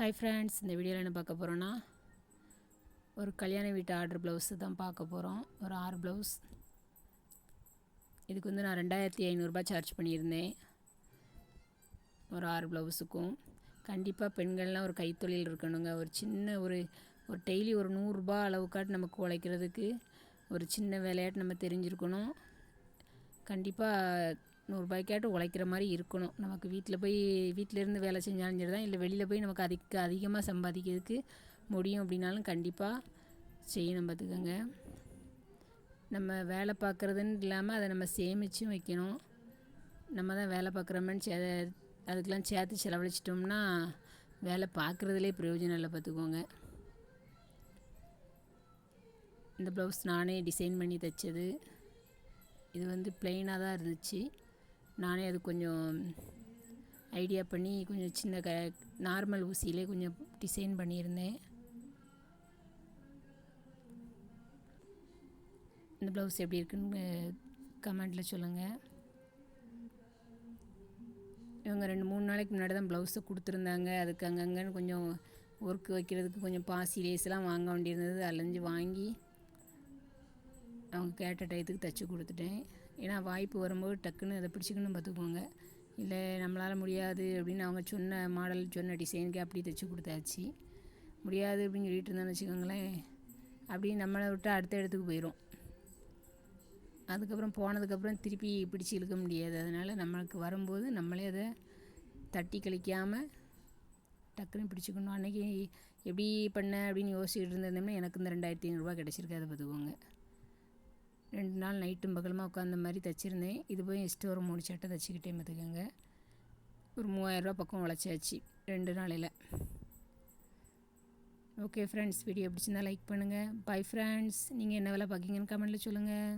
Hi friends இந்த வீடியோவில் என்ன பார்க்க போகிறோன்னா ஒரு கல்யாண வீட்டு ஆர்டர் ப்ளவுஸு தான் பார்க்க போகிறோம் ஒரு ஆறு ப்ளவுஸ் இதுக்கு வந்து நான் ரெண்டாயிரத்தி ஐநூறுரூபா சார்ஜ் பண்ணியிருந்தேன். ஒரு ஆறு ப்ளவுஸுக்கும் கண்டிப்பாக பெண்கள்லாம் ஒரு கைத்தொழில் இருக்கணுங்க. ஒரு சின்ன ஒரு ஒரு டெய்லி ஒரு நூறுரூபா அளவுக்காட்டு நமக்கு உழைக்கிறதுக்கு ஒரு சின்ன வேலையாட்டு நம்ம தெரிஞ்சிருக்கணும். கண்டிப்பாக நூறுரூபாய்க்காட்டு உழைக்கிற மாதிரி இருக்கணும். நமக்கு வீட்டில் போய் வீட்டிலேருந்து வேலை செஞ்சாலும் சரி தான் இல்லை வெளியில் போய் நமக்கு அதிக அதிகமாக சம்பாதிக்கிறதுக்கு முடியும் அப்படின்னாலும் கண்டிப்பாக செய்யணும் பார்த்துக்கோங்க. நம்ம வேலை பார்க்குறதுன்னு இல்லாமல் அதை நம்ம சேமிச்சும் வைக்கணும். நம்ம தான் வேலை பார்க்குறோமேன்னு சே அதுக்கெலாம் சேர்த்து செலவழிச்சிட்டோம்னா வேலை பார்க்குறதுலே பிரயோஜனம் இல்லை பார்த்துக்கோங்க. இந்த ப்ளவுஸ் நானே டிசைன் பண்ணி தைச்சது. இது வந்து பிளெயினாக தான் இருந்துச்சு. நானே அது கொஞ்சம் ஐடியா பண்ணி கொஞ்சம் சின்ன க நார்மல் ஊசியிலே கொஞ்சம் டிசைன் பண்ணியிருந்தேன். இந்த ப்ளவுஸ் எப்படி இருக்குன்னு கமெண்டில் சொல்லுங்கள் இவங்க ரெண்டு மூணு நாளைக்கு முன்னாடி தான் ப்ளவுஸை கொடுத்துருந்தாங்க. அதுக்கு அங்கங்கன்னு கொஞ்சம் ஒர்க் வைக்கிறதுக்கு கொஞ்சம் பாசி லேஸ்லாம் வாங்க வேண்டியிருந்தது. அலைஞ்சு வாங்கி அவங்க கேட்ட டயத்துக்கு தைச்சி கொடுத்துட்டேன். ஏன்னா வாய்ப்பு வரும்போது டக்குன்னு அதை பிடிச்சிக்கணும் பார்த்துக்கோங்க இல்லை நம்மளால் முடியாது அப்படின்னு அவங்க சொன்ன மாடல் சொன்ன டிசைனுக்கு அப்படி தைச்சி கொடுத்தாச்சு. முடியாது அப்படின்னு சொல்லிட்டு இருந்தோம்னு வச்சுக்கோங்களேன். அப்படி நம்மளை விட்டு அடுத்த இடத்துக்கு போயிடும் அதுக்கப்புறம் போனதுக்கப்புறம் திருப்பி பிடிச்சி இழுக்க முடியாது. அதனால் நம்மளுக்கு வரும்போது நம்மளே அதை தட்டி கழிக்காமல் டக்குன்னு பிடிச்சிக்கணும். அன்றைக்கி எப்படி பண்ண அப்படின்னு யோசிச்சுட்டு இருந்தோம்னா எனக்கு இந்த ரெண்டாயிரத்தி ஐநூறுரூவா கிடச்சிருக்கு அதை பார்த்துக்கோங்க. ரெண்டு நாள் நைட்டும் பகலமாக உட்காந்த மாதிரி தைச்சிருந்தேன். இது போய் எக்ஸ்ட்ரா ஒரு மூணு சட்டை தைச்சிக்கிட்டே பார்த்துக்கோங்க. ஒரு மூவாயிரரூபா பக்கம் உழைச்சாச்சு ரெண்டு நாளையில். ஓகே ஃப்ரெண்ட்ஸ் வீடியோ பிடிச்சிருந்தா லைக் பண்ணுங்கள் பை ஃப்ரெண்ட்ஸ் நீங்கள் என்ன வேலை பார்க்கிங்கன்னு கமெண்ட்டில் சொல்லுங்கள்